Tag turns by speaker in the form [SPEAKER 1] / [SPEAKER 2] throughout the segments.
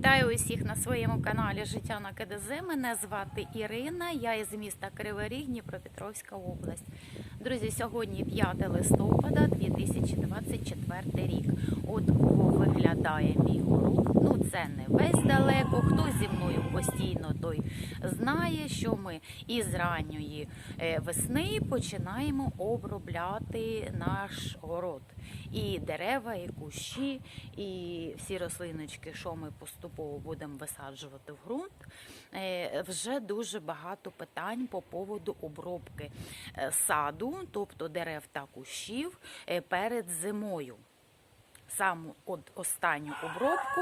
[SPEAKER 1] Вітаю усіх на своєму каналі Життя на КДЗ. Мене звати Ірина. Я із міста Кривий Ріг, Дніпропетровська область. Друзі, сьогодні 5 листопада 2024 рік. От виглядає мій город. Ну це не весь далеко. Хто зі мною постійно, той знає, що ми із ранньої е, весни починаємо обробляти наш город. І дерева, і кущі, і всі рослиночки, що ми поступово будемо висаджувати в ґрунт. Е, Вже дуже багато питань по поводу обробки е, саду, тобто дерев та кущів е, перед зимою. Саму от останню обробку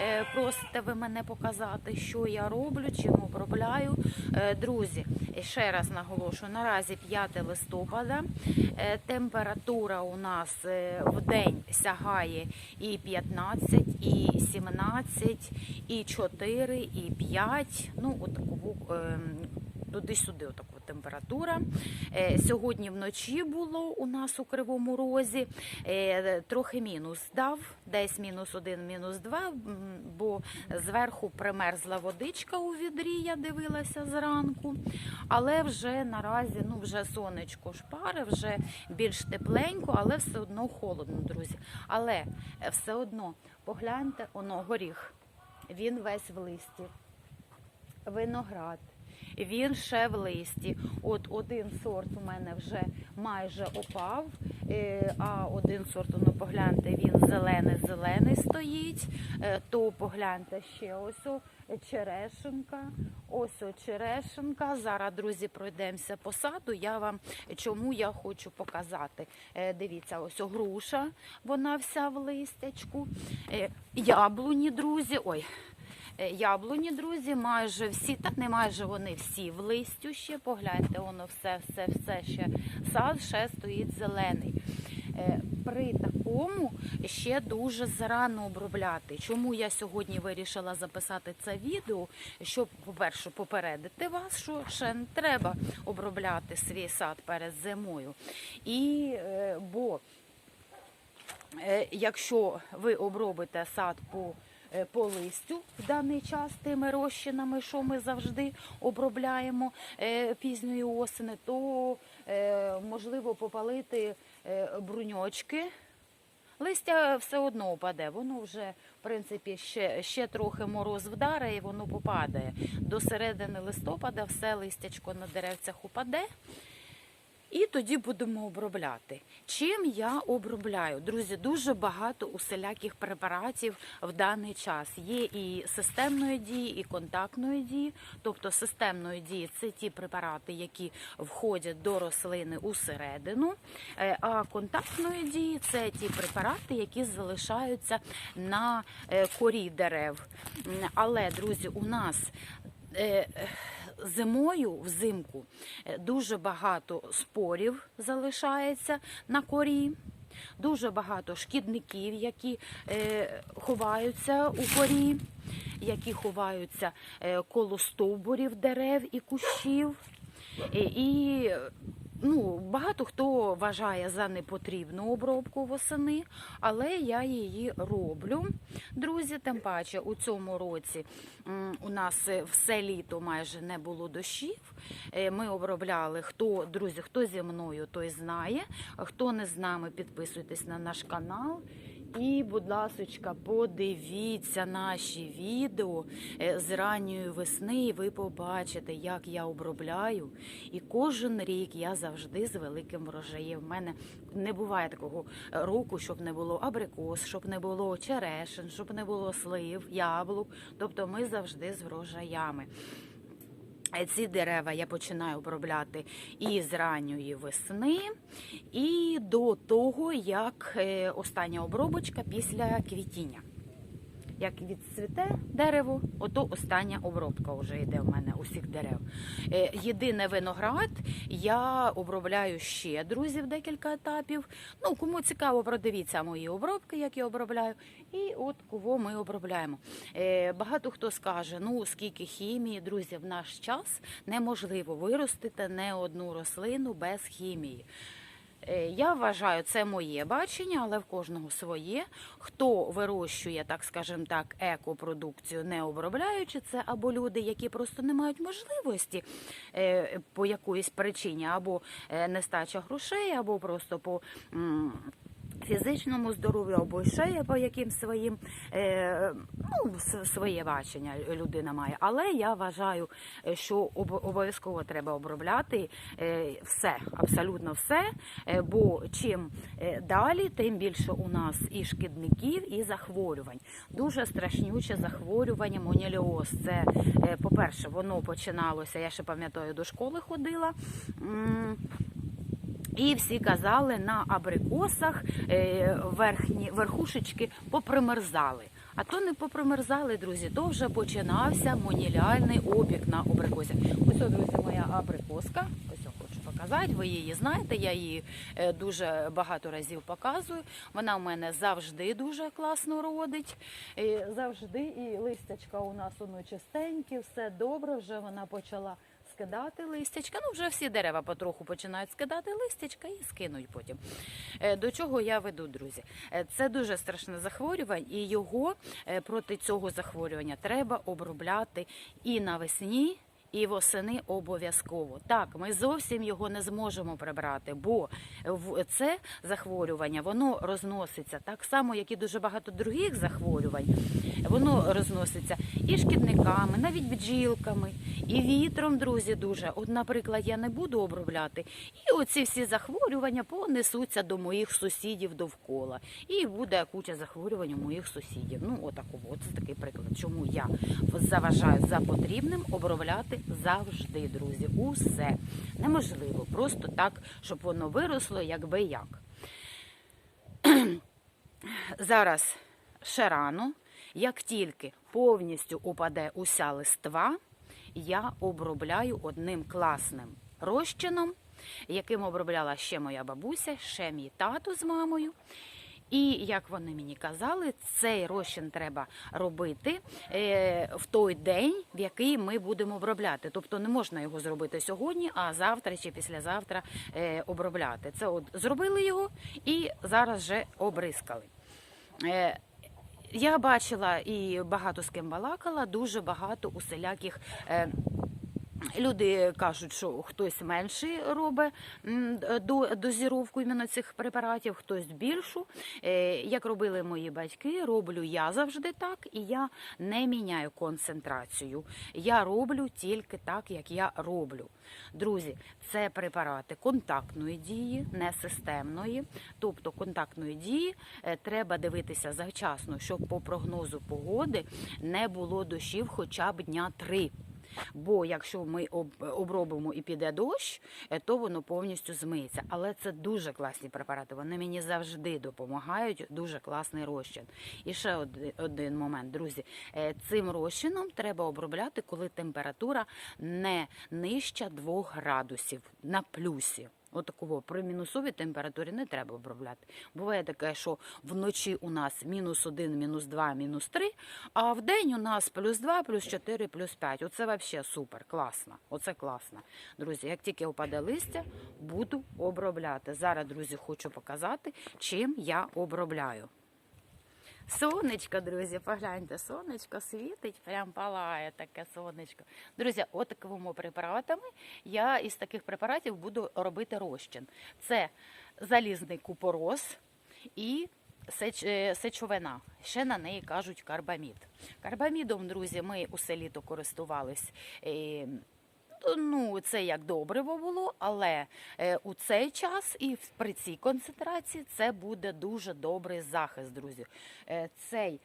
[SPEAKER 1] е, просите ви мене показати, що я роблю, чим обробляю. Е, Друзі, ще раз наголошую, наразі 5 листопада. Температура у нас в день сягає і 15, і 17, і 4, і 5. Ну, туди-сюди отаку температура. Е, Сьогодні вночі було у нас у Кривому Розі. Е, Трохи мінус дав, десь мінус один, мінус два, бо зверху примерзла водичка у відрі, я дивилася зранку. Але вже наразі ну, вже сонечко шпари, вже більш тепленько, але все одно холодно, друзі. Але е, все одно погляньте, оно горіх. Він весь в листі. Виноград. Він ще в листі. От один сорт у мене вже майже опав, е, а один сорт, ну погляньте, він зелений-зелений стоїть. Е, То погляньте ще ось черешенка. Ось о, черешенка. Зараз, друзі, пройдемося по саду. Я вам чому я хочу показати. Е, Дивіться, ось груша, вона вся в листячку. Яблуні, друзі. Ой, Яблуні, друзі, майже всі, та не майже вони всі в листю ще. Погляньте, воно все, все, все ще сад ще стоїть зелений. Е, При такому ще дуже зарано обробляти. Чому я сьогодні вирішила записати це відео? Щоб, по-перше, попередити вас, що ще не треба обробляти свій сад перед зимою. І е, бо Е, якщо ви обробите сад по, е, по листю в даний час тими розчинами, що ми завжди обробляємо е, пізньої осени, то е, можливо попалити е, бруньочки. Листя все одно опаде, воно вже, в принципі, ще, ще трохи мороз вдаре і воно попадає. До середини листопада все листячко на деревцях упаде. І тоді будемо обробляти. Чим я обробляю? Друзі, дуже багато усіляких препаратів в даний час. Є і системної дії, і контактної дії. Тобто системної дії це ті препарати, які входять до рослини усередину. Е, А контактної дії це ті препарати, які залишаються на е, корі дерев. Але, друзі, у нас е, зимою, взимку, е, дуже багато спорів залишається на корі. Дуже багато шкідників, які е, ховаються у корі, які ховаються е, коло стовбурів дерев і кущів. І, і ну, багато хто вважає за непотрібну обробку восени, але я її роблю. Друзі, тим паче у цьому році у нас е, все літо майже не було дощів. Е, Ми обробляли хто, друзі, хто зі мною, той знає. Хто не з нами, підписуйтесь на наш канал. І, будь ласочка, подивіться наші відео е, з ранньої весни, і ви побачите, як я обробляю. І кожен рік я завжди з великим врожаєм. У мене не буває такого року, щоб не було абрикос, щоб не було черешин, щоб не було слив, яблук. Тобто ми завжди з врожаями. Е, Ці дерева я починаю обробляти і з ранньої весни, і до того, як е, остання обробочка після квітіння. Як відцвіте дерево, ото остання обробка вже йде в мене усіх дерев. Е, Єдине виноград я обробляю ще, друзі, в декілька етапів. Ну, кому цікаво, продивіться мої обробки, як я обробляю. І от кого ми обробляємо. Е, Багато хто скаже, ну скільки хімії, друзі, в наш час неможливо виростити не одну рослину без хімії. Е, Я вважаю, це моє бачення, але в кожного своє. Хто вирощує, так скажімо так, екопродукцію, не обробляючи це, або люди, які просто не мають можливості е, по якоїсь причині, або е, нестача грошей, або просто по. Фізичному здоров'ю або ще по яким своїм е, ну, своє бачення людина має. Але я вважаю, е, що об- обов'язково треба обробляти е, все, абсолютно все. Бо чим далі, тим більше у нас і шкідників, і захворювань. Дуже страшнюче захворювання моніліоз. Це, по-перше, воно починалося. Я ще пам'ятаю, до школи ходила. І всі казали на абрикосах е, верхні верхушечки попримерзали. А то не попримерзали, друзі. То вже починався моніліальний опік на абрикосі. Ось, от, друзі, моя абрикоска. Ось я хочу показати. Ви її знаєте. Я її е, дуже багато разів показую. Вона в мене завжди дуже класно родить. І завжди і листячка у нас воно чистенькі, все добре. Вже вона почала скидати листячка. Ну, вже всі дерева потроху починають скидати листячка і скинуть потім. Е, До чого я веду, друзі? Е, Це дуже страшне захворювання, і його е, проти цього захворювання треба обробляти і навесні. І восени обов'язково. Так, ми зовсім його не зможемо прибрати, бо це захворювання воно розноситься так само, як і дуже багато других захворювань. Воно розноситься і шкідниками, навіть бджілками, і вітром, друзі, дуже. От, наприклад, я не буду обробляти, і оці всі захворювання понесуться до моїх сусідів довкола. І буде куча захворювань у моїх сусідів. Ну, отаку, от це такий приклад. Чому я заважаю за потрібним обробляти завжди, друзі. Усе неможливо, просто так, щоб воно виросло, якби як. Зараз ще рано, як тільки повністю упаде уся листва, я обробляю одним класним розчином, яким обробляла ще моя бабуся, ще мій тато з мамою. І як вони мені казали, цей розчин треба робити е, в той день, в який ми будемо обробляти. Тобто не можна його зробити сьогодні, а завтра чи післязавтра е, обробляти. Це от зробили його і зараз вже обрискали. Е, я бачила і багато з ким балакала, дуже багато усіляких. Люди кажуть, що хтось менше робить дозіровку іменно цих препаратів, хтось більшу. Е, Як робили мої батьки, роблю я завжди так, і я не міняю концентрацію. Я роблю тільки так, як я роблю. Друзі, це препарати контактної дії, не системної. Тобто контактної дії е, треба дивитися завчасно, щоб по прогнозу погоди не було дощів хоча б дня три. Бо якщо ми обробимо і піде дощ, е, то воно повністю змиється. Але це дуже класні препарати. Вони мені завжди допомагають. Дуже класний розчин. І ще один момент, друзі. Е, Цим розчином треба обробляти, коли температура не нижча 2 градусів на плюсі. Отакого при мінусовій температурі не треба обробляти. Буває таке, що вночі у нас мінус 1, мінус 2, мінус 3, а в день у нас плюс 2, плюс 4, плюс 5. Оце взагалі супер, класно. Оце класно. Друзі, як тільки опаде листя, буду обробляти. Зараз, друзі, хочу показати, чим я обробляю. Сонечко, друзі, погляньте, сонечко світить, прям палає таке сонечко. Друзі, от такими препаратами я із таких препаратів буду робити розчин. Це залізний купорос і е, сечовина. Ще на неї кажуть карбамід. Карбамідом, друзі, ми у селі то користувались. Е, Ну, це як добриво було, але е, у цей час і при цій концентрації це буде дуже добрий захист, друзі. Е, цей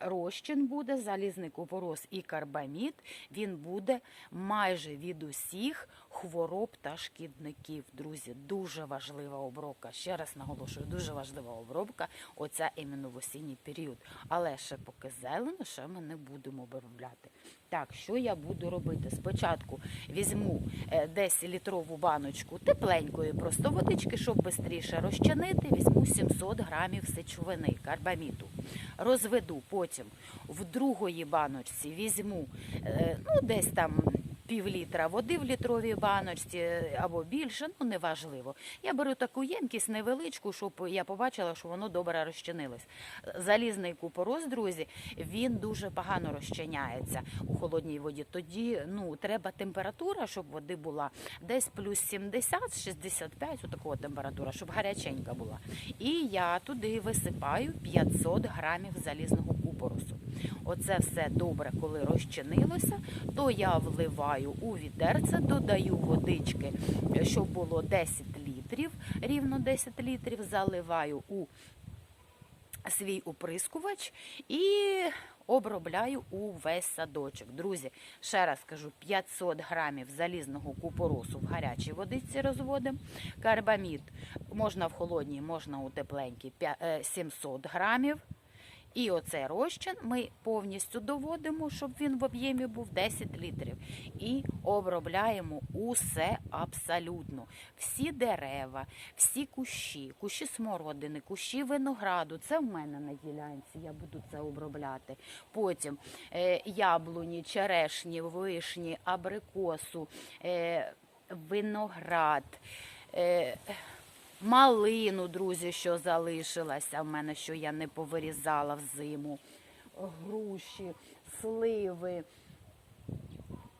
[SPEAKER 1] розчин буде залізний купорос і карбамід. Він буде майже від усіх хвороб та шкідників. Друзі, дуже важлива обробка. Ще раз наголошую, дуже важлива обробка. Оця іменно в осінній період. Але ще поки зелено, ще ми не будемо обробляти. Так, що я буду робити? Спочатку візьму е, десь літрову баночку тепленької просто водички, щоб швидше розчинити. Візьму 700 грамів сечовини карбаміту. Розведу потім в другої баночці візьму е, ну, десь там пів літра води в літровій баночці е, або більше, ну неважливо. Я беру таку ємкість невеличку, щоб я побачила, що воно добре розчинилось. Залізний купорос, друзі, він дуже погано розчиняється у холодній воді. Тоді ну треба температура, щоб води була десь плюс 70-65, отакого температура, щоб гаряченька була. І я туди висипаю 500 грамів залізного купоросу. Оце все добре, коли розчинилося, то я вливаю у відерце, додаю водички, щоб було 10 літрів, рівно 10 літрів, заливаю у свій оприскувач і обробляю увесь садочок. Друзі, ще раз кажу, 500 грамів залізного купоросу в гарячій водиці розводимо. Карбамід можна в холодній, можна у тепленькій е, 700 грамів. І оцей розчин ми повністю доводимо, щоб він в об'ємі був 10 літрів. І обробляємо усе абсолютно. Всі дерева, всі кущі, кущі смородини, кущі винограду. Це в мене на ділянці, я буду це обробляти. Потім е, яблуні, черешні, вишні, абрикосу, е, виноград. Е, малину, друзі, що залишилася в мене, що я не повирізала в зиму. груші, сливи.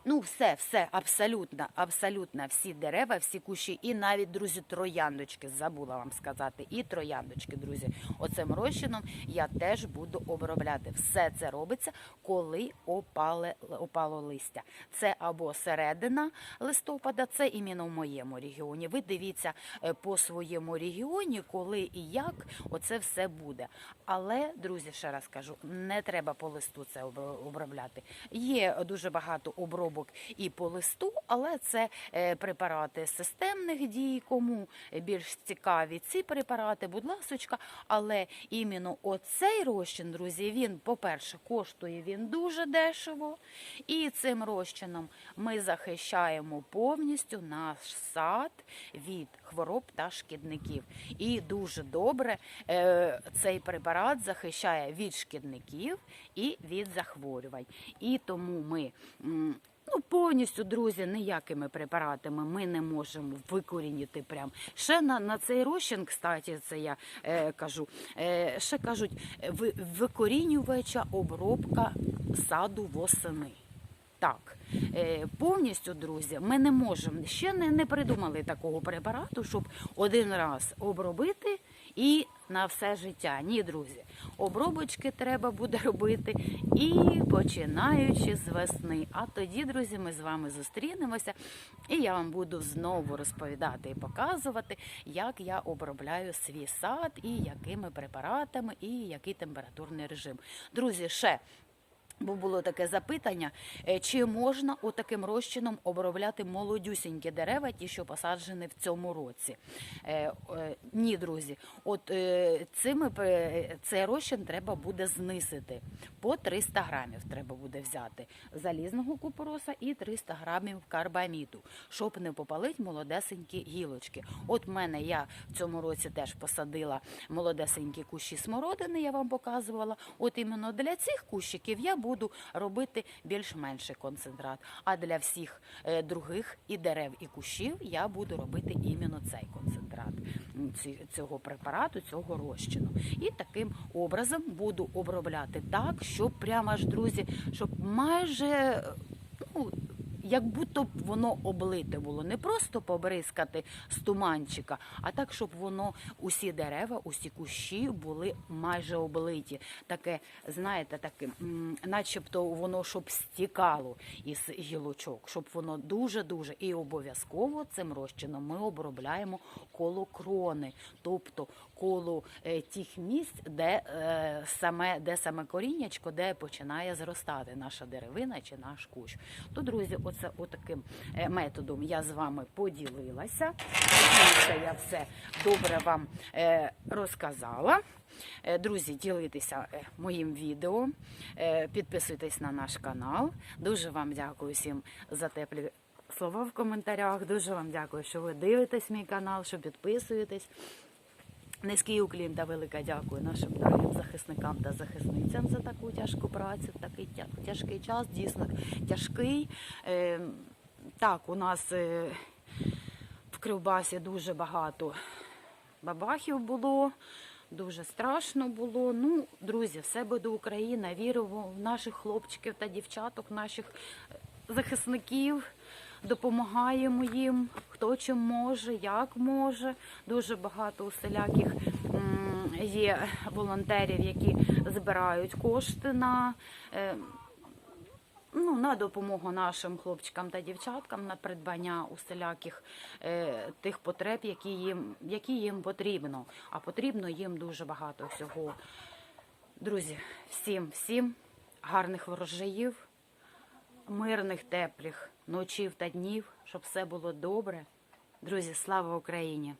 [SPEAKER 1] Ну, все, все, абсолютно, абсолютно всі дерева, всі кущі, і навіть, друзі, трояндочки, забула вам сказати, і трояндочки, друзі, оцим розчином я теж буду обробляти. Все це робиться, коли опале, опало листя. Це або середина листопада, це іменно в моєму регіоні. Ви дивіться е, по своєму регіоні, коли і як оце все буде. Але, друзі, ще раз кажу, не треба по листу це обробляти. Є дуже багато обробок і по листу, але це е, препарати системних дій. Кому більш цікаві ці препарати, будь ласочка. Але іменно оцей розчин, друзі, він, по-перше, коштує він дуже дешево. І цим розчином ми захищаємо повністю наш сад від хвороб та шкідників. І дуже добре е, цей препарат захищає від шкідників і від захворювань. І тому ми. Ну, повністю, друзі, ніякими препаратами ми не можемо викорінити прям. Ще на, на цей розчин, кстати, це я е, кажу, е, ще кажуть, ви- викорінювача обробка саду восени. Так, е, повністю, друзі, ми не можемо ще не, не придумали такого препарату, щоб один раз обробити і на все життя. Ні, друзі, обробочки треба буде робити і починаючи з весни. А тоді, друзі, ми з вами зустрінемося, і я вам буду знову розповідати і показувати, як я обробляю свій сад і якими препаратами, і який температурний режим. Друзі, ще. Бо було таке запитання, е, чи можна отаким розчином обробляти молодюсінькі дерева, ті, що посаджені в цьому році? Е, е, ні, друзі, от цими цей розчин треба буде знисити. По 300 грамів треба буде взяти залізного купороса і 300 грамів карбаміду, щоб не попалити молодесенькі гілочки. От мене я в цьому році теж посадила молодесенькі кущі смородини, я вам показувала. От іменно для цих кущиків я буду робити більш-менший концентрат. А для всіх е, других і дерев, і кущів я буду робити іменно цей концентрат цього препарату, цього розчину. І таким образом буду обробляти так, щоб прямо ж друзі, щоб майже ну, як будто б воно облите було. Не просто побризкати з туманчика, а так, щоб воно усі дерева, усі кущі були майже облиті. Таке, знаєте, таке, начебто воно щоб стікало із гілочок, щоб воно дуже-дуже і обов'язково цим розчином ми обробляємо коло крони, тобто коло е, тих місць, де е, саме де саме коріннячко, де починає зростати наша деревина чи наш кущ. То, друзі, оце отаким е, методом я з вами поділилася. Надіюся, я все добре вам розказала. Друзі, ділитеся е, моїм відео, підписуйтесь на наш канал. Дуже вам дякую всім за теплі слова в коментарях. Дуже вам дякую, що ви дивитесь мій канал, що підписуєтесь. Низький уклін та велика дякую нашим дорогим захисникам та захисницям за таку тяжку працю, такий тяжкий час, дійсно тяжкий. Е, Так, у нас е, в Кривбасі дуже багато бабахів було, дуже страшно було. Ну, друзі, все буде Україна. Віримо в наших хлопчиків та дівчаток, наших захисників. Допомагаємо їм, хто чим може, як може. Дуже багато усіляких є волонтерів, які збирають кошти на. е, ну, на допомогу нашим хлопчикам та дівчаткам на придбання усіляких е, тих потреб, які їм, які їм потрібно. А потрібно їм дуже багато всього. Друзі, всім, всім гарних ворожаїв, мирних, теплих ночів та днів, щоб все було добре. Друзі, слава Україні!